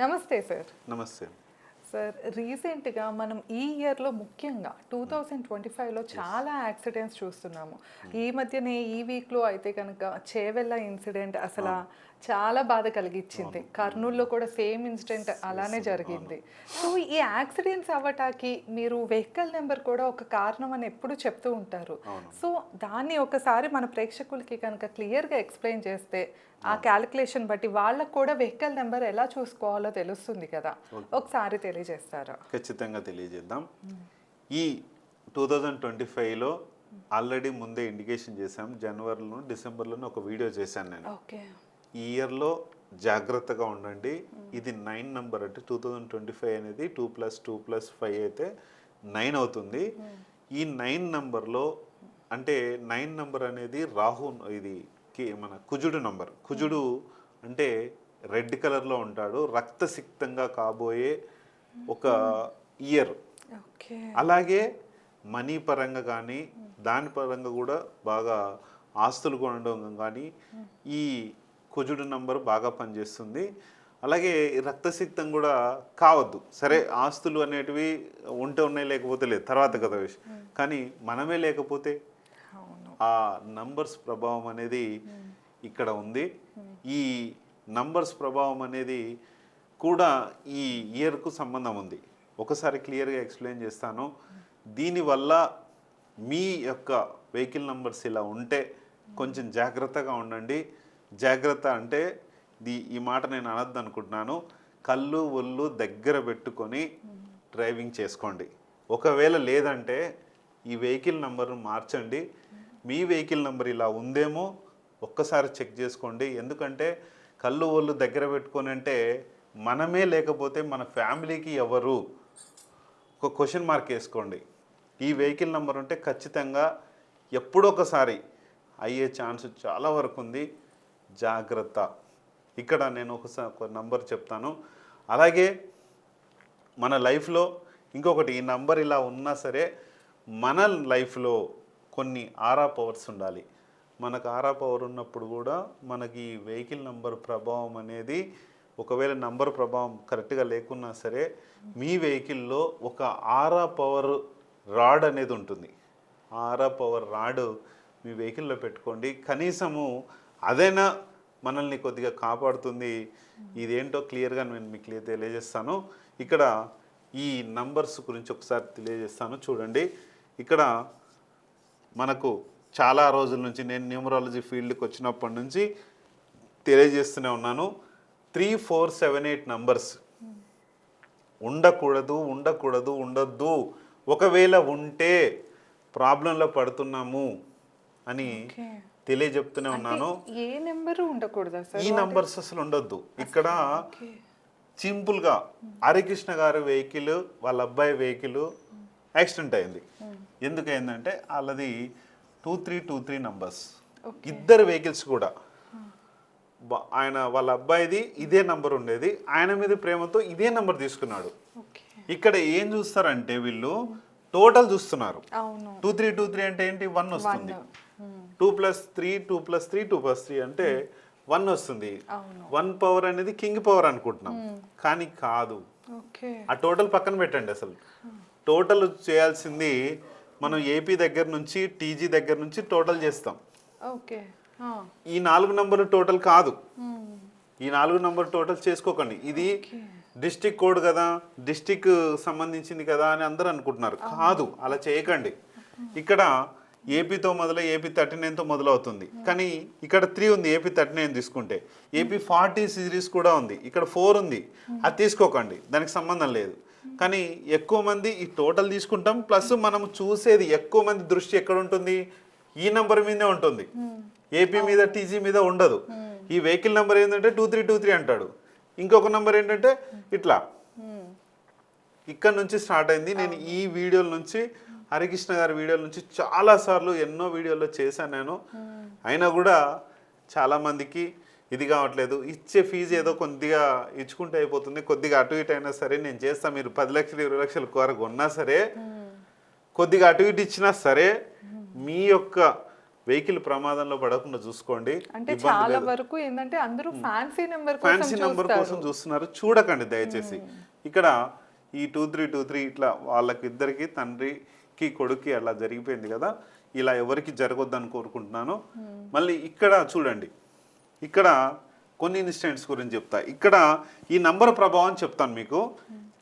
నమస్తే సార్ నమస్తే. సార్ రీసెంట్గా మనం ఈ ఇయర్లో ముఖ్యంగా టూ థౌజండ్ ట్వంటీ ఫైవ్లో చాలా యాక్సిడెంట్స్ చూస్తున్నాము. ఈ మధ్యనే ఈ వీక్లో అయితే కనుక చేవెళ్ళ ఇన్సిడెంట్ అసలు చాలా బాధ కలిగించింది కర్నూలులో కూడా సేమ్ ఇన్సిడెంట్ అలానే జరిగింది. సో ఈ యాక్సిడెంట్స్ అవ్వటానికి మీరు వెహికల్ నెంబర్ కూడా ఒక కారణం అని ఎప్పుడు చెప్తూ ఉంటారు. సో దాన్ని ఒకసారి మన ప్రేక్షకులకి కనుక క్లియర్గా ఎక్స్ప్లెయిన్ చేస్తే ఆ క్యాలిక్యులేషన్ బట్టి వాళ్ళకు కూడా వెహికల్ నెంబర్ ఎలా చూసుకోవాలో తెలుస్తుంది కదా. ఒకసారి తెలియజేస్తారా? ఖచ్చితంగా తెలియజేద్దాం. ఈ టూ థౌజండ్ ట్వంటీ ఫైవ్లో ఆల్రెడీ ముందే ఇండికేషన్ చేశాం. జనవరిలో డిసెంబర్లోనే ఒక వీడియో చేశాను నేను. ఓకే. ఈ ఇయర్లో జాగ్రత్తగా ఉండండి. ఇది నైన్ నెంబర్ అంటే టూ థౌజండ్ ట్వంటీ ఫైవ్ అనేది two plus two plus five అయితే నైన్ అవుతుంది. ఈ నైన్ నెంబర్లో అంటే నైన్ నెంబర్ అనేది రాహు ఇది మన కుజుడు నంబర్. కుజుడు అంటే రెడ్ కలర్లో ఉంటాడు. రక్తసిక్తంగా కాబోయే ఒక ఇయర్. అలాగే మనీ పరంగా కానీ దాని పరంగా కూడా బాగా ఆస్తులు కొనడం కానీ ఈ కుజుడు నంబర్ బాగా పనిచేస్తుంది. అలాగే రక్తసిక్తం కూడా కావద్దు. సరే ఆస్తులు అనేటివి ఉంటే ఉన్నాయి లేకపోతే లేదు. తర్వాత కదా విషయం. కానీ మనమే లేకపోతే ఆ నంబర్స్ ప్రభావం అనేది ఇక్కడ ఉంది. ఈ నంబర్స్ ప్రభావం అనేది కూడా ఈ ఇయర్కు సంబంధం ఉంది. ఒకసారి క్లియర్గా ఎక్స్ప్లెయిన్ చేస్తాను. దీనివల్ల మీ యొక్క వెహికల్ నంబర్స్ ఇలా ఉంటే కొంచెం జాగ్రత్తగా ఉండండి. జాగ్రత్త అంటే ది ఈ మాట నేను అనద్దు అనుకుంటున్నాను కళ్ళు ఒళ్ళు దగ్గర పెట్టుకొని డ్రైవింగ్ చేసుకోండి. ఒకవేళ లేదంటే ఈ వెహికల్ నెంబర్ను మార్చండి. మీ వెహికల్ నెంబర్ ఇలా ఉందేమో ఒక్కసారి చెక్ చేసుకోండి. ఎందుకంటే కళ్ళు ఒళ్ళు దగ్గర పెట్టుకొని అంటే మనమే లేకపోతే మన ఫ్యామిలీకి ఎవరు? ఒక క్వశ్చన్ మార్క్ వేసుకోండి. ఈ వెహికల్ నెంబర్ ఉంటే ఖచ్చితంగా ఎప్పుడొకసారి అయ్యే ఛాన్స్ చాలా వరకు ఉంది. జాగ్రత్త. ఇక్కడ నేను ఒకసారి ఒక నంబర్ చెప్తాను. అలాగే మన లైఫ్లో ఇంకొకటి ఈ నంబర్ ఇలా ఉన్నా సరే మన లైఫ్లో కొన్ని ఆరా పవర్స్ ఉండాలి. మనకు ఆరా పవర్ ఉన్నప్పుడు కూడా మనకి ఈ వెహికల్ నంబర్ ప్రభావం అనేది ఒకవేళ నంబర్ ప్రభావం కరెక్ట్గా లేకున్నా సరే మీ వెహికల్లో ఒక ఆరా పవర్ రాడ్ అనేది ఉంటుంది. ఆరా పవర్ రాడ్ మీ వెహికల్లో పెట్టుకోండి. కనీసము అదైనా మనల్ని కొద్దిగా కాపాడుతుంది? ఇదేంటో క్లియర్గా నేను మీకు క్లియర్ తెలియజేస్తాను. ఇక్కడ ఈ నంబర్స్ గురించి ఒకసారి తెలియజేస్తాను. చూడండి. ఇక్కడ మనకు చాలా రోజుల నుంచి నేను న్యూమరాలజీ ఫీల్డ్కి వచ్చినప్పటి నుంచి తెలియజేస్తూనే ఉన్నాను. Three four seven eight numbers. ఉండకూడదు ఉండకూడదు ఉండద్దు. ఒకవేళ ఉంటే ప్రాబ్లంలో పడుతున్నాము అని తెలియజెప్తూనే ఉన్నాను. ఏ నెంబరు ఉండకూడదా ఈ నంబర్స్ అసలు ఉండొద్దు. ఇక్కడ సింపుల్గా హరికృష్ణ గారి వెహికల్ వాళ్ళ అబ్బాయి వెహికల్ యాక్సిడెంట్ అయింది. ఎందుకు అయిందంటే వాళ్ళది two three two three numbers. ఇద్దరు వెహికల్స్ కూడా. బ- ఆయన వాళ్ళ అబ్బాయిది ఇదే నంబర్ ఉండేది. ఆయన మీద ప్రేమతో ఇదే నంబర్ తీసుకున్నాడు. ఇక్కడ ఏం చూస్తారంటే వీళ్ళు టోటల్ చూస్తున్నారు. టూ త్రీ టూ త్రీ అంటే ఏంటి? వన్ వస్తుంది. Two plus three two plus three two plus three అంటే వన్ వస్తుంది. వన్ పవర్ అనేది కింగ్ పవర్ అనుకుంటున్నాం. కానీ కాదు. ఓకే. ఆ టోటల్ పక్కన పెట్టండి అసలు. టోటల్ చేయాల్సింది మనం ఏపీ దగ్గర నుంచి టీజీ దగ్గర నుంచి టోటల్ చేస్తాం. ఈ నాలుగు నంబర్లు టోటల్ కాదు. ఈ నాలుగు నంబర్ టోటల్ చేసుకోకండి. ఇది డిస్టిక్ కోడ్ కదా డిస్టిక్ సంబంధించింది కదా అని అందరూ అనుకుంటున్నారు. కాదు. అలా చేయకండి. ఇక్కడ ఏపీతో మొదలై ఏపీ థర్టీ నైన్తో మొదలవుతుంది. కానీ ఇక్కడ త్రీ ఉంది ఏపీ థర్టీ నైన్ తీసుకుంటే. ఏపీ ఫార్టీ సిరీస్ కూడా ఉంది. ఇక్కడ ఫోర్ ఉంది. అది తీసుకోకండి. దానికి సంబంధం లేదు. కానీ ఎక్కువ మంది ఈ టోటల్ తీసుకుంటాం. ప్లస్ మనం చూసేది ఎక్కువ మంది దృష్టి ఎక్కడ ఉంటుంది? ఈ నంబర్ మీదే ఉంటుంది. ఏపీ మీద టీజీ మీద ఉండదు. ఈ వెహికల్ నెంబర్ ఏంటంటే టూ త్రీ టూ త్రీ అంటాడు. ఇంకొక నెంబర్ ఏంటంటే ఇట్లా. మ్మ్. ఇక్కడ నుంచి స్టార్ట్ అయింది. నేను ఈ వీడియోల నుంచి హరికృష్ణ గారి వీడియోల నుంచి చాలా సార్లు ఎన్నో వీడియోల్లో చేశాను నేను. అయినా కూడా చాలా మందికి ఇది కావట్లేదు. ఇచ్చే ఫీజు ఏదో కొద్దిగా ఇచ్చుకుంటే అయిపోతుంది. కొద్దిగా అటు ఇటు అయినా సరే నేను చేస్తా. మీరు పది లక్షలు ఇరవై లక్షల వరకు ఉన్నా సరే కొద్దిగా అటు ఇటు ఇచ్చినా సరే మీ యొక్క వెహికల్ ప్రమాదంలో పడకుండా చూసుకోండి. అంటే చాలా వరకు ఏంటంటే అందరూ ఫ్యాన్సీ నెంబర్ కోసం ఫ్యాన్సీ నెంబర్ కోసం చూస్తున్నారు. చూడకండి దయచేసి. ఇక్కడ ఈ టూ త్రీ టూ త్రీ ఇట్లా వాళ్ళకి ఇద్దరికి తండ్రికి కొడుక్కి అలా జరిగిపోయింది కదా ఇలా ఎవరికి జరగొద్దని కోరుకుంటున్నాను మళ్ళీ ఇక్కడ చూడండి. ఇక్కడ కొన్ని ఇన్సిడెంట్స్ గురించి చెప్తా. ఇక్కడ ఈ నంబర్ ప్రభావం చెప్తాను మీకు.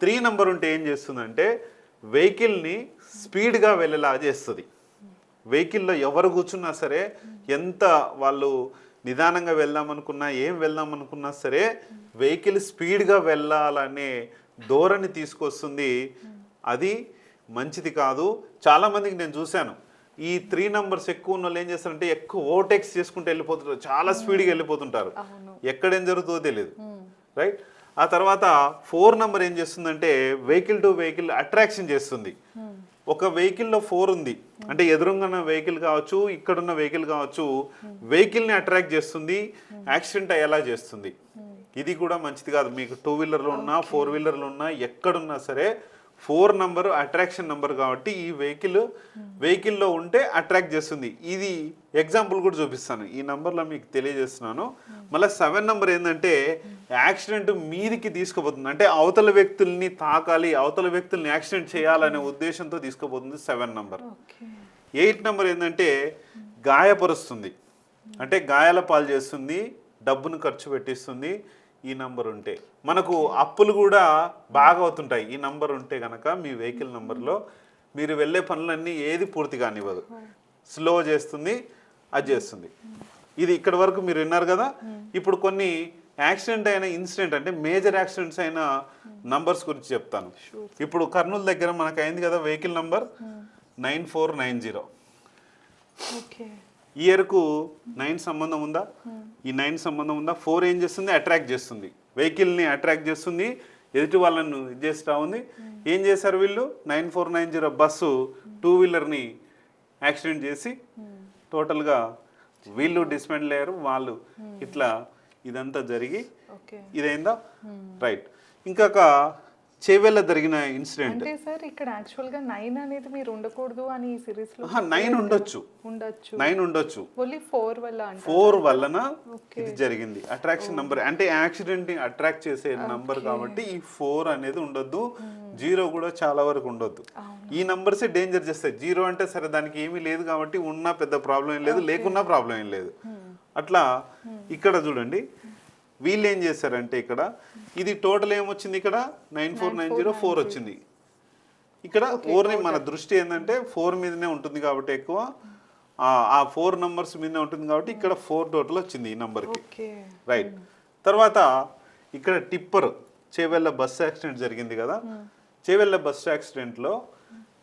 త్రీ నంబర్ ఉంటే ఏం చేస్తుందంటే వెహికల్ని స్పీడ్గా వెళ్ళేలా చేస్తుంది. వెహికల్లో ఎవరు కూర్చున్నా సరే ఎంత వాళ్ళు నిదానంగా వెళ్దాం అనుకున్నా ఏం వెళ్దాం అనుకున్నా సరే వెహికల్ స్పీడ్గా వెళ్ళాలనే ధోరణి తీసుకొస్తుంది. అది మంచిది కాదు. చాలామందికి నేను చూశాను. ఈ త్రీ నంబర్స్ ఎక్కువ ఉన్న వాళ్ళు ఏం చేస్తారంటే ఎక్కువ ఓవర్టేక్స్ చేసుకుంటూ వెళ్ళిపోతుంటారు. చాలా స్పీడ్గా వెళ్ళిపోతుంటారు. ఎక్కడేం జరుగుతుందో తెలియదు. రైట్ ఆ తర్వాత ఫోర్ నెంబర్ ఏం చేస్తుందంటే వెహికల్ టు వెహికల్ అట్రాక్షన్ చేస్తుంది. ఒక వెహికల్లో ఫోర్ ఉంది. అంటే ఎదురుగా వెహికల్ కావచ్చు ఇక్కడున్న వెహికల్ కావచ్చు వెహికల్ని అట్రాక్ట్ చేస్తుంది యాక్సిడెంట్ అయ్యేలా చేస్తుంది. ఇది కూడా మంచిది కాదు. మీకు టూ వీలర్లు ఉన్నా ఫోర్ వీలర్లు ఉన్నా ఎక్కడున్నా సరే ఫోర్ నంబర్ అట్రాక్షన్ నంబర్ కాబట్టి ఈ వెహికల్ వెహికల్లో ఉంటే అట్రాక్ట్ చేస్తుంది. ఇది ఎగ్జాంపుల్ కూడా చూపిస్తాను. ఈ నంబర్లో మీకు తెలియజేస్తున్నాను. మళ్ళీ సెవెన్ నంబర్ ఏంటంటే యాక్సిడెంట్ మీదికి తీసుకుపోతుంది. అంటే అవతల వ్యక్తుల్ని తాకాలి అవతల వ్యక్తుల్ని యాక్సిడెంట్ చేయాలనే ఉద్దేశంతో తీసుకుపోతుంది సెవెన్ నంబర్. ఎయిట్ నెంబర్ ఏంటంటే గాయపరుస్తుంది. అంటే గాయాల పాలు చేస్తుంది డబ్బును ఖర్చు పెట్టిస్తుంది ఈ నంబర్ ఉంటే. మనకు అప్పులు కూడా బాగా అవుతుంటాయి. ఈ నంబర్ ఉంటే కనుక మీ వెహికల్ నంబర్లో మీరు వెళ్ళే పనులన్నీ ఏది పూర్తి కానివ్వదు. స్లో చేస్తుంది అది చేస్తుంది. ఇది ఇక్కడ వరకు మీరు విన్నారు కదా? ఇప్పుడు కొన్ని యాక్సిడెంట్ అయిన ఇన్సిడెంట్ అంటే మేజర్ యాక్సిడెంట్స్ అయిన నంబర్స్ గురించి చెప్తాను. ఇప్పుడు కర్నూలు దగ్గర మనకు అయింది కదా vehicle number nine four nine zero. Okay ఇయర్కు nine సంబంధం ఉందా? ఈ నైన్ సంబంధం ఉందా? ఫోర్ ఏం చేస్తుంది? అట్రాక్ట్ చేస్తుంది. వెహికల్ని అట్రాక్ట్ చేస్తుంది. ఎదుటి వాళ్ళను ఇది చేస్తూ ఉంది. ఏం చేశారు వీళ్ళు? Nine four nine zero bus two వీలర్ని accident చేసి టోటల్గా వీళ్ళు డిస్మెంటల్ అయ్యారు. వాళ్ళు ఇట్లా ఇదంతా జరిగి ఇదైందా? రైట్. ఇంకొక చేవెళ్ళ జరిగిన ఇన్సిడెంట్ అంటే సార్ ఇక్కడ యాక్చువల్గా నైన్ అనేది మీరు ఉండకూడదు అని ఈ సిరీస్లో నైన్ ఉండొచ్చు. ఉండొచ్చు. నైన్ ఉండొచ్చు. ఓన్లీ ఫోర్ వల్ల ఫోర్ వలన ఇది జరిగింది. అట్రాక్షన్ నంబర్ అంటే యాక్సిడెంట్ని అట్రాక్ట్ చేసే నంబర్ కాబట్టి ఈ ఫోర్ అనేది ఉండొద్దు. జీరో కూడా చాలా వరకు ఉండొద్దు. ఈ నంబర్స్ డేంజర్ చేస్తాయి. జీరో అంటే సరే దానికి ఏమీ లేదు కాబట్టి ఉన్నా పెద్ద ప్రాబ్లం ఏం లేదు లేకున్నా ప్రాబ్లం ఏం లేదు. అట్లా ఇక్కడ చూడండి. వీళ్ళు ఏం చేశారంటే ఇక్కడ ఇది టోటల్ ఏమొచ్చింది ఇక్కడ? Nine four nine zero four వచ్చింది. ఇక్కడ ఫోర్ని మన దృష్టి ఏంటంటే ఫోర్ మీదనే ఉంటుంది కాబట్టి ఎక్కువ. ఆ- ఫోర్ నంబర్స్ మీదనే ఉంటుంది కాబట్టి ఇక్కడ ఫోర్ టోటల్ వచ్చింది ఈ నంబర్కి. రైట్. తర్వాత ఇక్కడ టిప్పర్ చేవెళ్ళ బస్ యాక్సిడెంట్ జరిగింది కదా? చేవెళ్ళ బస్ యాక్సిడెంట్లో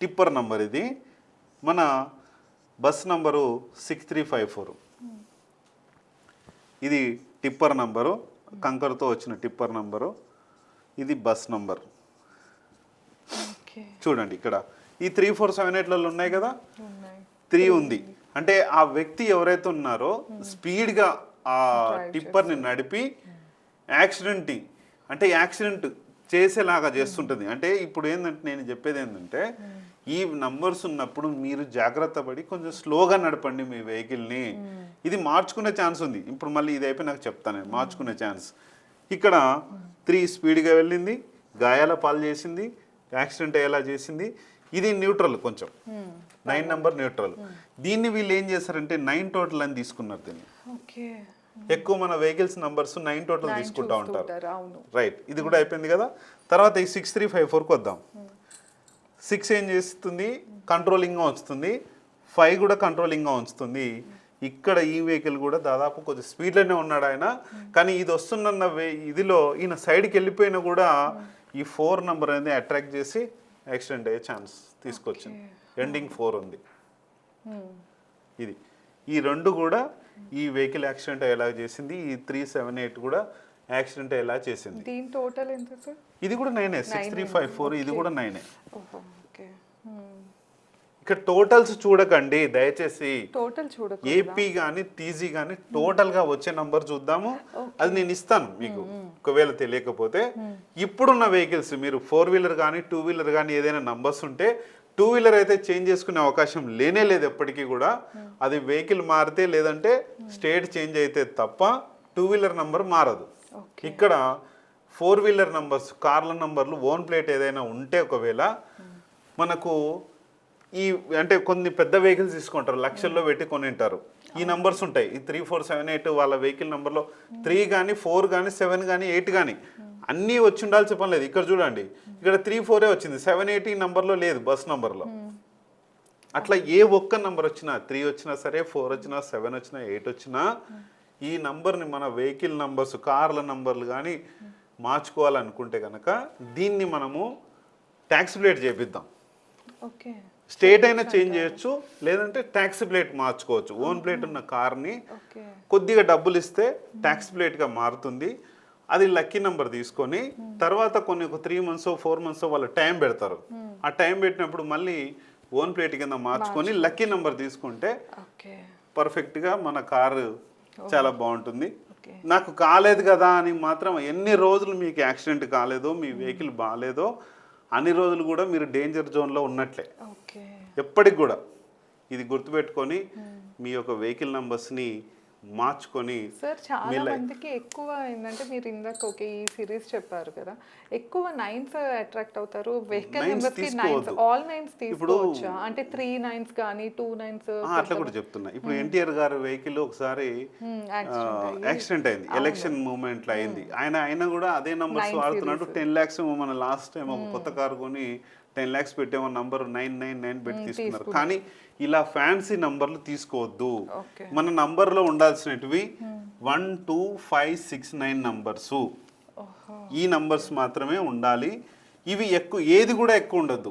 టిప్పర్ నంబర్ ఇది. మన bus number six three five four. ఇది టిప్పర్ నంబరు కంకర్తో వచ్చిన టిప్పర్ నంబరు ఇది బస్ నంబర్. చూడండి ఇక్కడ. ఈ త్రీ ఫోర్ సెవెన్ ఎయిట్లలో ఉన్నాయి కదా? త్రీ ఉంది. అంటే ఆ వ్యక్తి ఎవరైతే ఉన్నారో స్పీడ్గా ఆ టిప్పర్ని నడిపి యాక్సిడెంట్ అంటే యాక్సిడెంట్ చేసేలాగా చేస్తుంటుంది. అంటే ఇప్పుడు ఏంటంటే నేను చెప్పేది ఏంటంటే ఈ నంబర్స్ ఉన్నప్పుడు మీరు జాగ్రత్త పడి కొంచెం స్లోగా నడపండి మీ వెహికల్ని ఇది మార్చుకునే ఛాన్స్ ఉంది. ఇప్పుడు మళ్ళీ ఇది అయిపోయి నాకు చెప్తాను మార్చుకునే ఛాన్స్ ఇక్కడ త్రీ స్పీడ్గా వెళ్ళింది గాయాల పాలు చేసింది యాక్సిడెంట్ అయ్యేలా చేసింది. ఇది న్యూట్రల్ కొంచెం. నైన్ నెంబర్ న్యూట్రల్ దీన్ని వీళ్ళు ఏం చేశారంటే నైన్ టోటల్ అని తీసుకున్నారు దీన్ని. ఓకే. ఎక్కువ మన వెహికల్స్ నంబర్స్ నైన్ టోటల్ తీసుకుంటా ఉంటారు. రైట్ ఇది కూడా అయిపోయింది కదా. తర్వాత ఈ సిక్స్ త్రీ ఫైవ్ ఫోర్కి వద్దాం. సిక్స్ ఏం చేస్తుంది? కంట్రోలింగ్గా ఉంచుతుంది. ఫైవ్ కూడా కంట్రోలింగ్గా ఉంచుతుంది. ఇక్కడ ఈ వెహికల్ కూడా దాదాపు కొంచెం స్పీడ్లోనే ఉన్నాడు ఆయన. కానీ ఇది వస్తున్న వే ఇదిలో ఈయన సైడ్కి వెళ్ళిపోయినా కూడా ఈ ఫోర్ నెంబర్ అనేది అట్రాక్ట్ చేసి యాక్సిడెంట్ అయ్యే ఛాన్స్ తీసుకొచ్చింది. ఎండింగ్ ఫోర్ ఉంది. ఇది. ఈ రెండు కూడా ఈ వెహికల్ యాక్సిడెంట్ అయ్యేలా చేసింది. ఈ త్రీ సెవెన్ ఎయిట్ కూడా యాక్సిడెంట్ అయ్యేలా చేసింది. దీని టోటల్ ఎంత సార్? ఇది కూడా నైనే సిక్స్ త్రీ ఫైవ్ ఫోర్ ఇది కూడా నైనే ఇక్కడ టోటల్స్ చూడకండి దయచేసి. టోటల్ చూడకు ఏపీ కానీ టీజీ కానీ టోటల్గా వచ్చే నంబర్ చూద్దాము. అది నేను ఇస్తాను మీకు. ఒకవేళ తెలియకపోతే. ఇప్పుడున్న వెహికల్స్ మీరు ఫోర్ వీలర్ కానీ టూ వీలర్ కానీ ఏదైనా నంబర్స్ ఉంటే టూ వీలర్ అయితే చేంజ్ చేసుకునే అవకాశం లేనే లేదు ఎప్పటికీ కూడా. అది వెహికల్ మారితే లేదంటే స్టేట్ చేంజ్ అయితే తప్ప టూ వీలర్ నంబర్ మారదు. ఇక్కడ ఫోర్ వీలర్ నంబర్స్ కార్ల నంబర్లు ఓన్ ప్లేట్ ఏదైనా ఉంటే ఒకవేళ మనకు ఈ అంటే కొన్ని పెద్ద వెహికల్స్ తీసుకుంటారు లక్షల్లో పెట్టి కొని ఉంటారు ఈ నంబర్స్ ఉంటాయి. ఈ త్రీ ఫోర్ సెవెన్ ఎయిట్ వాళ్ళ వెహికల్ నెంబర్లో త్రీ కానీ ఫోర్ కానీ సెవెన్ కానీ ఎయిట్ కానీ అన్నీ వచ్చి ఉండాల్సిన పని లేదు. ఇక్కడ చూడండి. ఇక్కడ త్రీ ఫోరే వచ్చింది. సెవెన్ ఎయిట్ ఈ నెంబర్లో లేదు బస్ నెంబర్లో. అట్లా ఏ ఒక్క నంబర్ వచ్చినా త్రీ వచ్చినా సరే ఫోర్ వచ్చినా సెవెన్ వచ్చినా ఎయిట్ వచ్చినా ఈ నంబర్ని మన వెహికల్ నంబర్స్ కార్ల నంబర్లు కానీ మార్చుకోవాలనుకుంటే కనుక దీన్ని మనము ట్యాక్స్ ప్లేట్ చేపిద్దాం. ఓకే. స్టేట్ అయినా చేంజ్ చేయొచ్చు లేదంటే ట్యాక్స్ ప్లేట్ మార్చుకోవచ్చు. ఓన్ ప్లేట్ ఉన్న కార్ని కొద్దిగా డబ్బులు ఇస్తే ట్యాక్స్ ప్లేట్గా మారుతుంది. అది లక్కీ నెంబర్ తీసుకొని తర్వాత కొన్ని ఒక త్రీ మంత్స్ ఫోర్ మంత్స్ వాళ్ళు టైం పెడతారు. ఆ టైం పెట్టినప్పుడు మళ్ళీ ఓన్ ప్లేట్ కింద మార్చుకొని లక్కీ నెంబర్ తీసుకుంటే పర్ఫెక్ట్గా మన కారు చాలా బాగుంటుంది. నాకు కాలేదు కదా అని మాత్రం ఎన్ని రోజులు మీకు యాక్సిడెంట్ కాలేదో మీ వెహికల్ బాగాలేదో అన్ని రోజులు కూడా మీరు డేంజర్ జోన్లో ఉన్నట్లే. ఓకే. ఎప్పటికి కూడా ఇది గుర్తుపెట్టుకొని మీ యొక్క వెహికల్ నంబర్స్ని మార్చుకొని సార్ చాలా మందికి ఎక్కువ ఏంటంటే మీరు ఇందాక ఓకే ఈ సిరీస్ చెప్పారు కదా ఎక్కువ నైన్స్ అట్రాక్ట్ అవుతారు. వెహికల్ నెంబర్స్కి నైన్స్. ఆల్ నైన్స్ తీసుకోవచ్చా? అంటే త్రీ నైన్స్ కానీ టూ నైన్స్ అట్లా కూడా చెప్తున్నా. ఇప్పుడు ఎన్టీఆర్ గారి వెహికల్ ఒకసారి యాక్సిడెంట్ అయింది. ఎలక్షన్ మూమెంట్లో అయింది. ఆయన అయినా కూడా అదే నంబర్స్ వాడుతున్నాడు. టెన్ ల్యాక్స్ మన లాస్ట్ టైం ఒక కొత్త కారు కొని టెన్ ల్యాక్స్ పెట్టేమో నంబర్ నైన్ నైన్ నైన్ పెట్టి తీసుకున్నారు. కానీ ఇలా ఫ్యాన్సీ నంబర్లు తీసుకోవద్దు. మన నంబర్లో ఉండాల్సినవి one two five six nine numbers. ఈ నంబర్స్ మాత్రమే ఉండాలి. ఇవి ఎక్కువ ఏది కూడా ఎక్కువ ఉండదు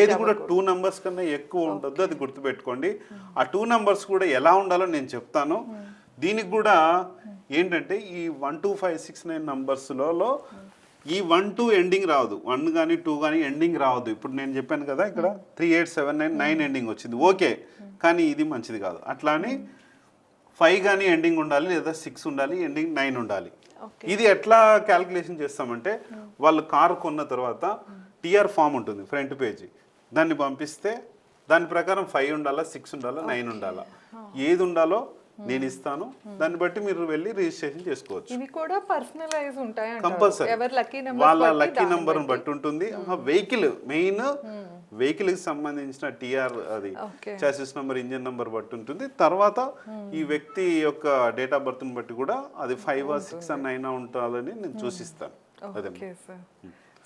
ఏది కూడా టూ నంబర్స్ కన్నా ఎక్కువ ఉండొద్దు అది గుర్తుపెట్టుకోండి. ఆ టూ నంబర్స్ కూడా ఎలా ఉండాలో నేను చెప్తాను. దీనికి కూడా ఏంటంటే ఈ one two five six nine నంబర్స్లలో ఈ వన్ టూ ఎండింగ్ రావద్దు. వన్ కానీ టూ కానీ ఎండింగ్ రావద్దు. ఇప్పుడు నేను చెప్పాను కదా ఇక్కడ three eight seven nine nine ending వచ్చింది. ఓకే. కానీ ఇది మంచిది కాదు. అట్లా అని ఫైవ్ కానీ ఎండింగ్ ఉండాలి లేదా సిక్స్ ఉండాలి ఎండింగ్ నైన్ ఉండాలి. ఇది ఎట్లా క్యాల్కులేషన్ చేస్తామంటే వాళ్ళు కారు కొన్న తర్వాత టిఆర్ ఫామ్ ఉంటుంది ఫ్రంట్ పేజీ. దాన్ని పంపిస్తే దాని ప్రకారం ఫైవ్ ఉండాలా సిక్స్ ఉండాలా నైన్ ఉండాలా. ఏది ఉండాలో నేను ఇస్తాను. దాన్ని బట్టి మీరు వెళ్ళి రిజిస్ట్రేషన్ చేసుకోవచ్చు. ఇవి కూడా పర్సనలైజ్ ఉంటాయి కంపల్సరీ ఎవరు లక్కీ వాళ్ళ నెంబర్ లక్కీ నెంబర్ బట్టి. ఉంటుంది. వెహికల్ మెయిన్ వెహికల్కి సంబంధించిన టిఆర్ అది చాసిస్ నెంబర్ ఇంజిన్ నెంబర్ బట్టి ఉంటుంది. తర్వాత ఈ వ్యక్తి యొక్క డేట్ ఆఫ్ బర్త్ బట్టి కూడా అది ఫైవ్ సిక్స్ నైన్ ఉండాలని నేను చూసిస్తాను అదే.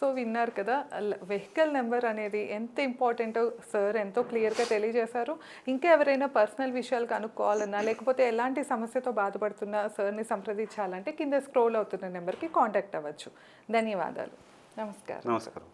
సో విన్నారు కదా వెహికల్ నెంబర్ అనేది ఎంత ఇంపార్టెంటో సార్ ఎంతో క్లియర్గా తెలియజేశారు. ఇంకా ఎవరైనా పర్సనల్ విషయాలు కనుక్కోవాలన్నా లేకపోతే ఎలాంటి సమస్యతో బాధపడుతున్నా సార్ని సంప్రదించాలంటే కింద స్క్రోల్ అవుతున్న నెంబర్కి కాంటాక్ట్ అవ్వచ్చు. ధన్యవాదాలు. నమస్కారం. నమస్కారం.